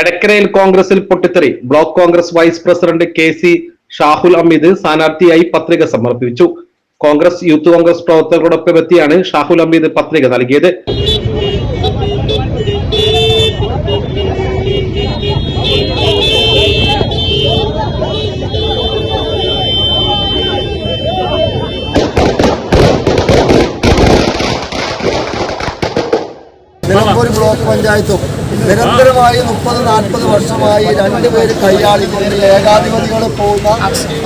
എടക്കരയിൽ കോൺഗ്രസിൽ പൊട്ടിത്തെറി. Block Congress vice president K C Shahul Ameed സ്ഥാനാർത്ഥിയായി പത്രിക സമർപ്പിച്ചു. കോൺഗ്രസ് യൂത്ത് കോൺഗ്രസ് പ്രവർത്തകരോടൊപ്പം എത്തിയാണ് ഷാഹുൽ അമീദ് പത്രിക നൽകിയത് നിലമ്പൂർ ബ്ലോക്ക് പഞ്ചായത്തും നിരന്തരമായി മുപ്പത് നാൽപ്പത് വർഷമായി രണ്ടുപേര് കൈയാളിക്കൊണ്ട് ഏകാധിപതികൾ പോകുന്ന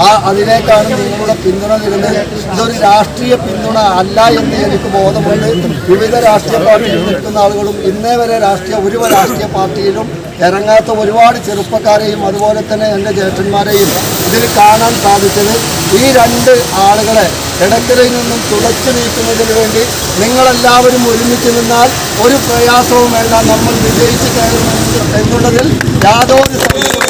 ആ അതിനേക്കാണ് നിങ്ങളുടെ പിന്തുണ തരുന്നത് ഇതൊരു രാഷ്ട്രീയ പിന്തുണ അല്ല എന്ന് എനിക്ക് ബോധമുണ്ട്. വിവിധ രാഷ്ട്രീയ പാർട്ടിയിൽ നിൽക്കുന്ന ആളുകളും ഇന്നേ വരെ രാഷ്ട്രീയ ഒരു രാഷ്ട്രീയ പാർട്ടിയിലും ഇറങ്ങാത്ത ഒരുപാട് ചെറുപ്പക്കാരെയും അതുപോലെ തന്നെ എന്റെ ജ്യേഷ്ഠന്മാരെയും ഇതിൽ കാണാൻ സാധിച്ചത് ഈ രണ്ട് ആളുകളെ ഇടക്കരയിൽ നിന്നും തുളച്ചു നീക്കുന്നതിന് വേണ്ടി നിങ്ങളെല്ലാവരും ഒരുമിച്ച് നിന്നാൽ ഒരു പ്രയാസവും വേണ്ട നമ്മൾ വിജയിച്ച് എന്നുള്ളതിൽ യാതൊരു രാഷ്ട്രീയ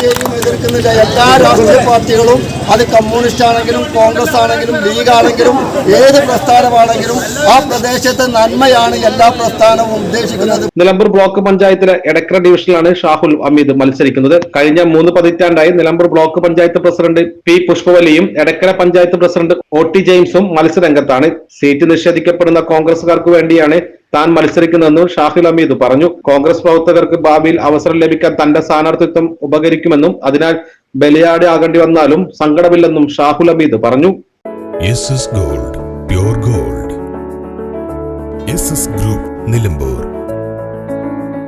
പാർട്ടിയെയും എതിർക്കുന്നില്ല എല്ലാ രാഷ്ട്രീയ പാർട്ടികളും അത് കമ്മ്യൂണിസ്റ്റ് ആണെങ്കിലും കോൺഗ്രസ് ആണെങ്കിലും ലീഗ് ആണെങ്കിലും ഏത് പ്രസ്ഥാനമാണെങ്കിലും ആ പ്രദേശത്തെ നന്മയാണ് എല്ലാ പ്രസ്ഥാനവും ഉദ്ദേശിക്കുന്നത്. നിലമ്പൂർ ബ്ലോക്ക് പഞ്ചായത്തിലെ എടക്കര ഡിവിഷനിലാണ് ഷാഹുൽ അമീദ് മത്സരിക്കുന്നത്. കഴിഞ്ഞ മൂന്ന് പതിറ്റാണ്ടായി Nilambur block panchayat president P പുഷ്പവലിയും Edakkara panchayat president O T ജെയിംസും മത്സരരംഗത്താണ്. സീറ്റ് നിഷേധിക്കപ്പെടുന്ന കോൺഗ്രസുകാർക്ക് വേണ്ടിയാണ് താൻ മത്സരിക്കുന്നതെന്നും ഷാഹിൽ അമീദ് പറഞ്ഞു. കോൺഗ്രസ് പ്രവർത്തകർക്ക് ഭാവിയിൽ അവസരം ലഭിക്കാൻ തന്റെ സ്ഥാനാർത്ഥിത്വം ഉപകരിക്കുമെന്നും അതിനാൽ ബലിയാടി ആകേണ്ടി വന്നാലും സങ്കടമില്ലെന്നും ഷാഹുൽ അമീദ് പറഞ്ഞു. Gold gold group Nilambur